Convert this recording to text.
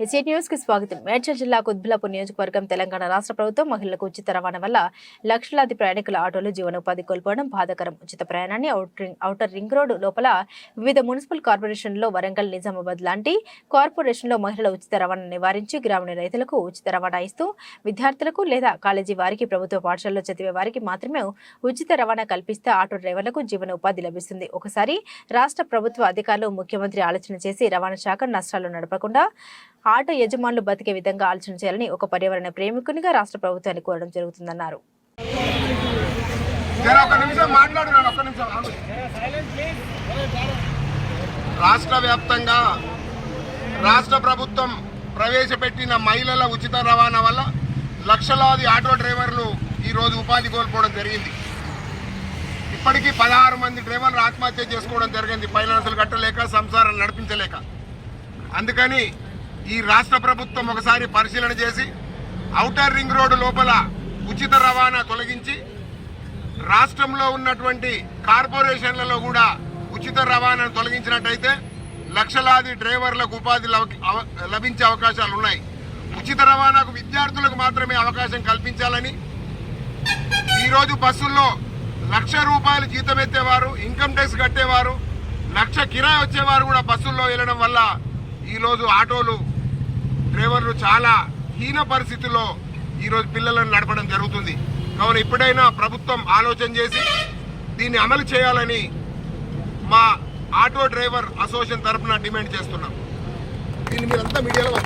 SA న్యూస్కి స్వాగతం. మేడ్చల్ జిల్లా కుత్బులాపూర్ నియోజకవర్గం తెలంగాణ రాష్ట్ర ప్రభుత్వం మహిళలకు ఉచిత రవాణా వల్ల లక్షలాది ప్రయాణికుల ఆటోలు జీవనోపాధి కోల్పోవడం బాధాకరం. ఉచిత ప్రయాణాన్ని రింగ్- ఔటర్ రింగ్ రోడ్ లోపల వివిధ మున్సిపల్ కార్పొరేషన్లో వరంగల్ నిజామాబాద్ లాంటి కార్పొరేషన్లో మహిళల ఉచిత రవాణా నివారించి గ్రామీణ రైతులకు ఉచిత రవాణా ఇస్తూ విద్యార్థులకు లేదా కాలేజీ వారికి ప్రభుత్వ పాఠశాలలో చదివే వారికి మాత్రమే ఉచిత రవాణా కల్పిస్తే ఆటో డ్రైవర్లకు జీవనోపాధి లభిస్తుంది. ఒకసారి రాష్ట్ర ప్రభుత్వ అధికారులు ముఖ్యమంత్రి ఆలోచన చేసి రవాణా శాఖ నష్టాలు నడపకుండా ఆటో యజమానులు బతికే విధంగా ఆలోచన చేయాలని ఒక పర్యావరణ ప్రేమికునిగా రాష్ట్ర ప్రభుత్వాన్ని కోరడం జరుగుతుందన్నారు. రాష్ట్ర వ్యాప్తంగా రాష్ట్ర ప్రభుత్వం ప్రవేశపెట్టిన మహిళల ఉచిత రవాణా వల్ల లక్షలాది ఆటో డ్రైవర్లు ఈరోజు ఉపాధి కోల్పోవడం జరిగింది. ఇప్పటికీ పదహారు మంది డ్రైవర్లు ఆత్మహత్య చేసుకోవడం జరిగింది. ఫైనాన్సులు కట్టలేక సంసారం నడిపించలేక. అందుకని ఈ రాష్ట్ర ప్రభుత్వం ఒకసారి పరిశీలన చేసి ఔటర్ రింగ్ రోడ్డు లోపల ఉచిత రవాణా తొలగించి రాష్ట్రంలో ఉన్నటువంటి కార్పొరేషన్లలో కూడా ఉచిత రవాణాను తొలగించినట్టయితే లక్షలాది డ్రైవర్లకు ఉపాధి లవ- అవ- లభించే అవకాశాలు ఉన్నాయి. ఉచిత రవాణాకు విద్యార్థులకు మాత్రమే అవకాశం కల్పించాలని ఈరోజు బస్సుల్లో లక్ష రూపాయలు జీతం ఎత్తేవారు ఇన్కమ్ ట్యాక్స్ కట్టేవారు లక్ష కిరాయి వచ్చేవారు కూడా బస్సుల్లో వెళ్ళడం వల్ల ఈరోజు ఆటోలు డ్రైవర్లు చాలా హీన పరిస్థితుల్లో ఈరోజు పిల్లలను నడపడం జరుగుతుంది. కావున ఇప్పుడైనా ప్రభుత్వం ఆలోచన చేసి దీన్ని అమలు చేయాలని మా ఆటో డ్రైవర్ అసోసియేషన్ తరఫున డిమాండ్ చేస్తున్నాం. దీన్ని మీరంతా మీడియాలో